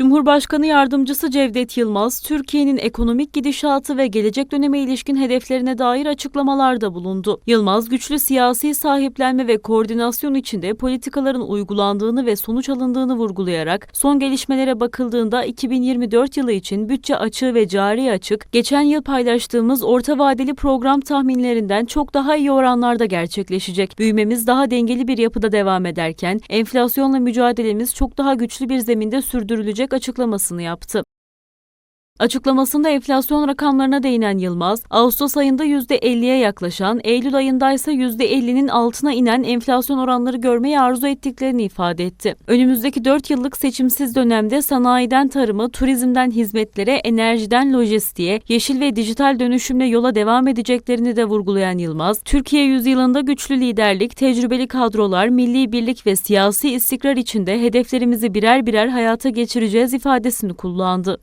Cumhurbaşkanı Yardımcısı Cevdet Yılmaz, Türkiye'nin ekonomik gidişatı ve gelecek döneme ilişkin hedeflerine dair açıklamalarda bulundu. Yılmaz, güçlü siyasi sahiplenme ve koordinasyon içinde politikaların uygulandığını ve sonuç alındığını vurgulayarak, son gelişmelere bakıldığında 2024 yılı için bütçe açığı ve cari açık, geçen yıl paylaştığımız orta vadeli program tahminlerinden çok daha iyi oranlarda gerçekleşecek. Büyümemiz daha dengeli bir yapıda devam ederken, enflasyonla mücadelemiz çok daha güçlü bir zeminde sürdürülecek açıklamasını yaptı. Açıklamasında enflasyon rakamlarına değinen Yılmaz, Ağustos ayında %50'ye yaklaşan, Eylül ayında ise %50'nin altına inen enflasyon oranları görmeyi arzu ettiklerini ifade etti. Önümüzdeki 4 yıllık seçimsiz dönemde sanayiden tarıma, turizmden hizmetlere, enerjiden lojistiğe, yeşil ve dijital dönüşümle yola devam edeceklerini de vurgulayan Yılmaz, Türkiye yüzyılında güçlü liderlik, tecrübeli kadrolar, milli birlik ve siyasi istikrar içinde hedeflerimizi birer birer hayata geçireceğiz ifadesini kullandı.